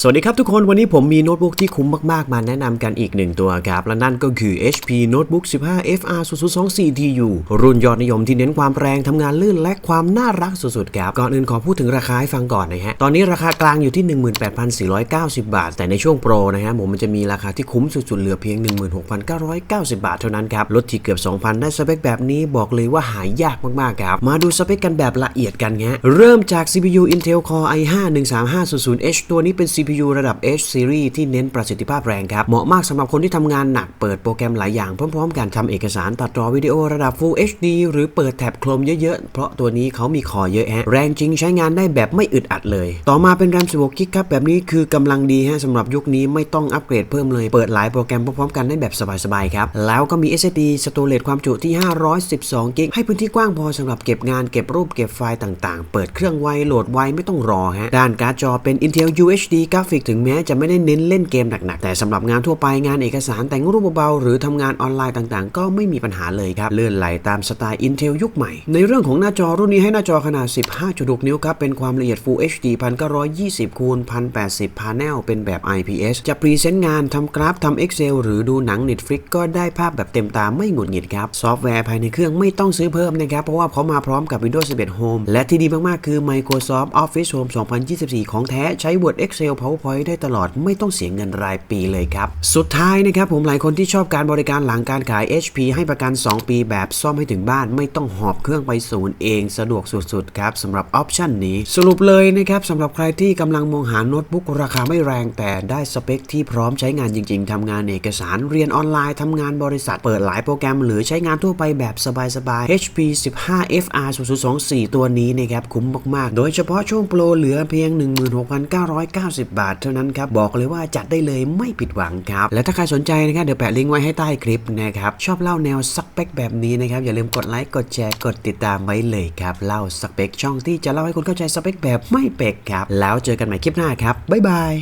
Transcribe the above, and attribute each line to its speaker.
Speaker 1: สวัสดีครับทุกคนวันนี้ผมมีโน้ตบุ๊กที่คุ้มมากๆ มาแนะนำกันอีกหนึ่งตัวครับ และนั่นก็คือ HP Notebook 15 FR 0 2 4 TU รุ่นยอดนิยมที่เน้นความแรงทำงานลื่นและความน่ารักสุดๆครับ ก่อนอื่นขอพูดถึงราคาให้ฟังก่อนนะฮะ ตอนนี้ราคากลางอยู่ที่ 18,490 บาท แต่ในช่วงโปรนะฮะผมมันจะมีราคาที่คุ้มสุดๆ เหลือเพียง 16,990 บาทเท่านั้นครับลดที่เกือบ 2,000 ได้สเปคแบบนี้บอกเลยว่าหายากมากๆครับมาดูสเปคกันแบบละเอียดกันฮะเริ่มจาก CPU Intel Core i5 13500H ตัวนี้เป็น CPU ระดับ H Series ที่เน้นประสิทธิภาพแรงครับ เหมาะมากสำหรับคนที่ทำงานหนักเปิดโปรแกรมหลายอย่างพร้อมๆกันทำเอกสารตัดต่อวิดีโอระดับ Full HD หรือเปิดแท็บโครมเยอะๆ เพราะตัวนี้เขามีคอเยอะฮะแรงจริงใช้งานได้แบบไม่อึดอัดเลย ต่อมาเป็น RAM 16กิกครับแบบนี้คือกำลังดีฮะสำหรับยุคนี้ไม่ต้องอัปเกรดเพิ่มเลยเปิดหลายโปรแกรมพร้อมๆกันได้แบบสบายๆครับแล้วก็มี SSD Storage ความจุที่ 512กิกให้พื้นที่กว้างพอสำหรับเก็บงานเก็บรูปเก็บไฟล์ต่างๆ เปิดเครื่องไวโหลดไวไม่ต้องรอฮะด้านการ์ดจอเป็น Intel UHD กราฟิกถึงแม้จะไม่ได้เน้นเล่นเกมหนักๆ แต่สำหรับงานทั่วไปงานเอกสารแต่งรูปเบาๆ หรือทำงานออนไลน์ต่างๆ ก็ไม่มีปัญหาเลยครับ เลื่อนไหลตามสไตล์ Intel ยุคใหม่ ในเรื่องของหน้าจอรุ่นนี้ให้หน้าจอขนาด 15.6 นิ้วครับ เป็นความละเอียด Full HD 1920คูณ1080 Panel เป็นแบบ IPS จะพรีเซนต์งานทำกราฟทำ Excel หรือดูหนัง Netflix ก็ได้ภาพแบบเต็มตาไม่หงุดหงิดครับ ซอฟต์แวร์ภายในเครื่องไม่ต้องซื้อเพิ่มนะครับ เพราะว่าเขามาพร้อมกับ Windows 11 Home และที่ดีมากๆ คือ Microsoft Office Home 2024 ของแท้ใช้ Word Excel PowerPoint ได้ตลอดไม่ต้องเสียเงินรายปีเลยครับ สุดท้ายนะครับผมหลายคนที่ชอบการบริการหลังการขาย HP ให้ประกัน 2 ปีแบบซ่อมให้ถึงบ้าน ไม่ต้องหอบเครื่องไปศูนย์เองสะดวกสุดๆครับสำหรับออปชันนี้ สรุปเลยนะครับสำหรับใครที่กำลังมองหาโน้ตบุ๊กราคาไม่แรงแต่ได้สเปคที่พร้อมใช้งานจริง ๆทำงานเอกสารเรียนออนไลน์ทำงานบริษัทเปิดหลายโปรแกรม หรือใช้งานทั่วไปแบบสบายๆ HP 15 FR 0024 ตัวนี้นะครับคุ้มมากๆ โดยเฉพาะช่วงโปรเหลือเพียง 16,990บาทเท่านั้นครับ บอกเลยว่าจัดได้เลยไม่ผิดหวังครับ และถ้าใครสนใจนะครับเดี๋ยวแปะลิงก์ไว้ให้ใต้คลิปนะครับ ชอบเล่าแนวสักเปกแบบนี้นะครับ อย่าลืมกดไลค์ กดแชร์ กดติดตามไว้เลยครับ เล่าสเปคช่องที่จะเล่าให้คุณเข้าใจสเปคแบบไม่เป็กครับ แล้วเจอกันใหม่คลิปหน้าครับ บ๊ายบาย